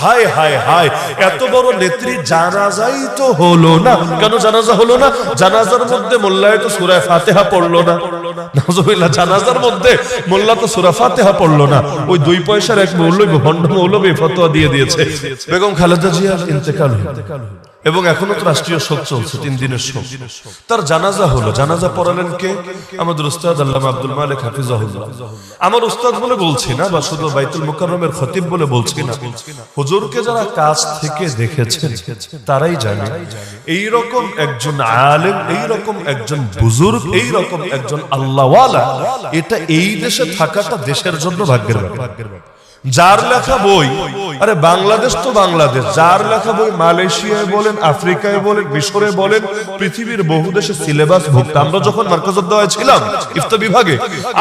হায় হায় হায়, এত বড় নেত্রী জানাজাই তো হলো না। কেন জানাজা হলো না? জানাজার মধ্যে মোল্লায় তো সুরায় ফাতেহা পড়ল না। তার জানাজা হলো। জানাজা পড়ালেন কে? আমাদের উস্তাদ আল্লাহ আব্দুল মালিক আমার উস্তাদ বলে বলছি না, বা শুধু বাইতুল খতিব বলে বলছি না। হুজুরকে যারা কাছ থেকে দেখেছেন, তারাই জানে এই রকম একজন আলেম এই রকম একজন বুজুর্গ এই রকম একজন এটা এই দেশে থাকাটা দেশের জন্য ভাগ্যের ব্যাপার। যার লেখা বই, আরে বাংলাদেশ তো বাংলাদেশ, যার লেখা বই মালয়েশিয়ায় বলেন, আফ্রিকায় বলেন, মিশরে বলেন, পৃথিবীর বহু দেশে সিলেবাস ভুক্ত। আমরা যখন মার্কাজুদ্দোয়ায় ছিলাম ইফতা বিভাগে,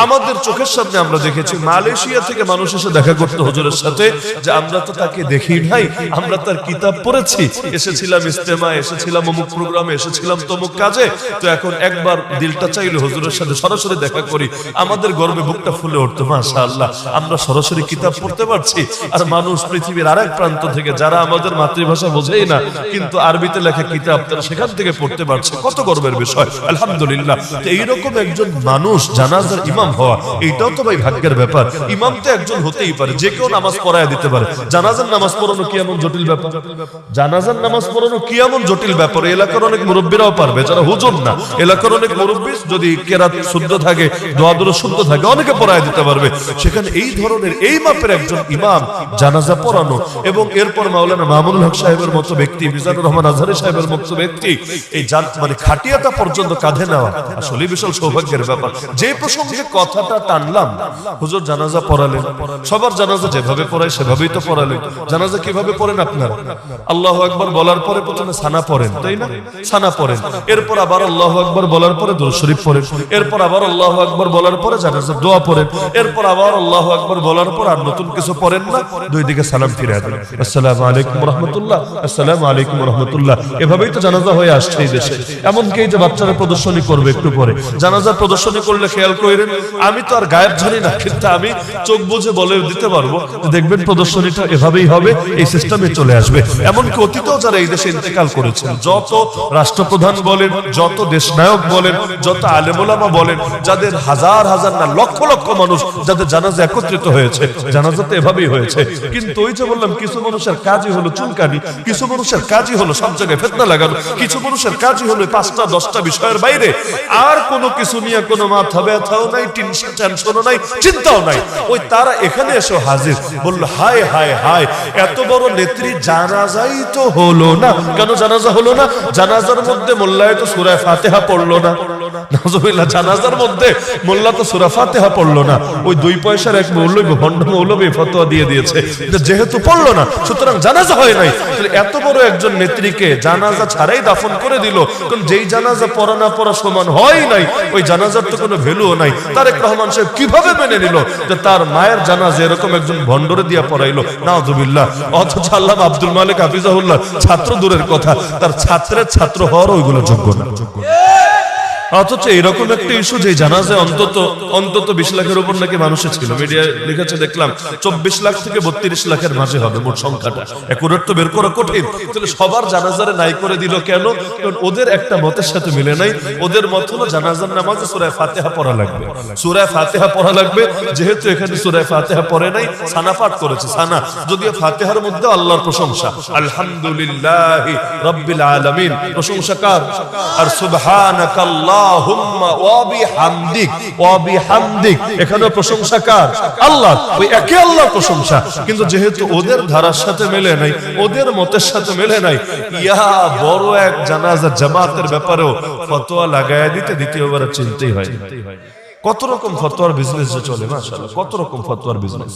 আমাদের চোখের সামনে আমরা দেখেছি, মালয়েশিয়া থেকে মানুষ এসে দেখা করতে হুজুরের সাথে, যে আমরা তো তাকে দেখি নাই, আমরা তার কিতাব পড়েছি, এসেছিলাম ইস্তেমা এসেছিলাম অমুক প্রোগ্রামে, এসেছিলাম তমুক কাজে, তো এখন একবার দিলটা চাইলে হুজুরের সাথে সরাসরি দেখা করি। আমাদের গর্বে বুকটা ফুলে উঠতো, মাশাআল্লাহ। আমরা সরাসরি কিতাব পড়তে পারছি। আর মানুষ পৃথিবীর আরেক প্রান্ত থেকে, যারা আমাদের মাতৃভাষা বোঝেই না, কিন্তু আরবিতে লেখা কিতাব তারা সেখান থেকে পড়তে পারছে। কত গর্বের বিষয়। আলহামদুলিল্লাহ। এইরকম একজন মানুষ, জানাজার ইমাম হওয়া, এইটাও তো ভাই ভাগ্যের ব্যাপার। ইমাম তো একজন হতেই পারে, যে কেউ নামাজ পড়ায় দিতে পারে। জানাজার নামাজ পড়ানো কি এমন জটিল ব্যাপার? জানাজার নামাজ পড়ানো কি এমন জটিল ব্যাপার? এলাকার অনেক মুরব্বীরাও পারবে, যারা হুজুর না। এলাকার অনেক মুরব্বী যদি কেরাত শুদ্ধ থাকে দোয়াদুর শুদ্ধ থাকে, অনেকে পড়ায় দিতে পারবে। সেখানে এই ধরনের, এই মাপের একজন ইমাম জানাজা পড়ানো এবং এরপর মাওলানা মামুনুল হক সাহেবের মতো ব্যক্তি, মিজানুর রহমান আজহারি সাহেবের মতো ব্যক্তি, এই মানে খাটিয়াটা পর্যন্ত কাঁধে নেওয়া আসলে বিশাল সৌভাগ্যের ব্যাপার। যে প্রসঙ্গে কথাটা টানলাম, হুজুর জানাজা পড়ালেন, সবার জানাজা যেভাবে পড়ায় সেভাবেই তো পড়ালেন। জানাজা কীভাবে পড়েন আপনারা? আল্লাহ একবার বলার পরে প্রথমে সানা পড়েন, তাই না? সানা পড়েন, এরপর আবার আল্লাহ একবার বলার পরে দরুদ শরীফ পড়েন, এরপর আবার আল্লাহ একবার বলার পরে জানাজার দোয়া পড়েন এরপর আবার আল্লাহ একবার বলার পর আর নতুন কিছু পড়েন না, দুই দিকে সালাম ফিরে দেন আসসালামু আলাইকুম রহমতুল্লাহ, আসসালামু আলাইকুম রহমতুল্লাহ। এভাবেই তো জানাজা হয়ে আসছে এই দেশে। এমনকি এই যে বাচ্চারা প্রদর্শনী করবে একটু পরে। জানাজা প্রদর্শনী করলে খেয়াল করেন, আমি তো আর গায়েব জানি না, কিন্তু আমি চোখ বুঝে বলে দিতে পারব দেখবেন প্রদর্শনীটা এভাবেই হবে, এই সিস্টেমে চলে আসবে। এমনকি অতীতেও যারা এই দেশে ইন্তেকাল করেছেন, যত রাষ্ট্রপ্রধান বলেন, যত দেশনায়ক বলেন, যত আলেমোলামা বলেন যাদের হাজার হাজার না, লক্ষ লক্ষ মানুষ যাদের জানাজা একত্রিত হয়েছে, জানাজা তো এভাবেই হয়েছে। কিন্তু ওই যে বললাম, কিছু মানুষের কাজই হলো চুলকানি, কিছু মানুষের কাজই হলো সব জায়গায় ফেতনা লাগানো, কিছু মানুষের কাজই হলো পাঁচটা, দশটা বিষয়ের বাইরে। আর কোনো কিছু নিয়ে কোনো মাথা ব্যথাও নাই, টেনশন টেনশনও নাই, চিন্তাও নাই। ওই তারা এখানে এসে হাজির, বলল, হায় হায় হায়, এত বড় নেত্রী জানাজাই তো হলো না। কেন জানাজা হলো না? জানাজার মধ্যে মোল্লায় তো সুরায় ফাতেহা পড়ল না। যেহেতু পড়ল না, সুতরাং জানাজা হয় নাই। এত বড় একজন নেত্রীকে জানাজা ছাড়াই দাফন করে দিল, কারণ যেই জানাজা পড়া না পড়া সমান হয় নাই, ওই জানাজার তো কোনো ভ্যালুও নাই। তারেক রহমান সাহেব কীভাবে মেনে নিল যে তার মায়ের জানাজা এরকম একজন ভণ্ডরে দিয়া পড়াইলো? আব্দুল ছাত্র দূরের কথা, তার ছাত্রের ছাত্র হওয়ার ওইগুলো যোগ্য না। যোগ্য অথচ এরকম একটা ইস্যু যে জানাজে অন্তত অন্তত বিশ লাখের উপর নাকি মানুষের ছিল মিডিয়ায় লিখেছে, দেখলাম চব্বিশ লাখ থেকে বত্রিশ লাখের মাঝে হবে মোট সংখ্যাটা। একুরেট তো বের করা কঠিন। তাহলে সবার জানাজারে নাই করে দিল কেন? কারণ ওদের একটা মতের সাথে মিলে নাই। ওদের মত হলো জানাজার নামাজে সুরায় ফাতেহা পড়া লাগবে। সুরায় ফাতেহা পড়া লাগবে, যেহেতু এখানে সুরায় ফাতেহা পড়ে নাই, সানা পাঠ করেছে, সানা। যদিও ফাতেহার মধ্যে আল্লাহর প্রশংসা। আলহামদুলিল্লাহ রব্বিল আলামিন। প্রশংসা কার? আর জামাতের ব্যাপারেও ফতোয়া লাগায় দিতে দ্বিতীয়বার চিনতেই হয়। কত রকম ফতোয়ার বিজনেস চলে, মাশাআল্লাহ, কত রকম ফতোয়ার বিজনেস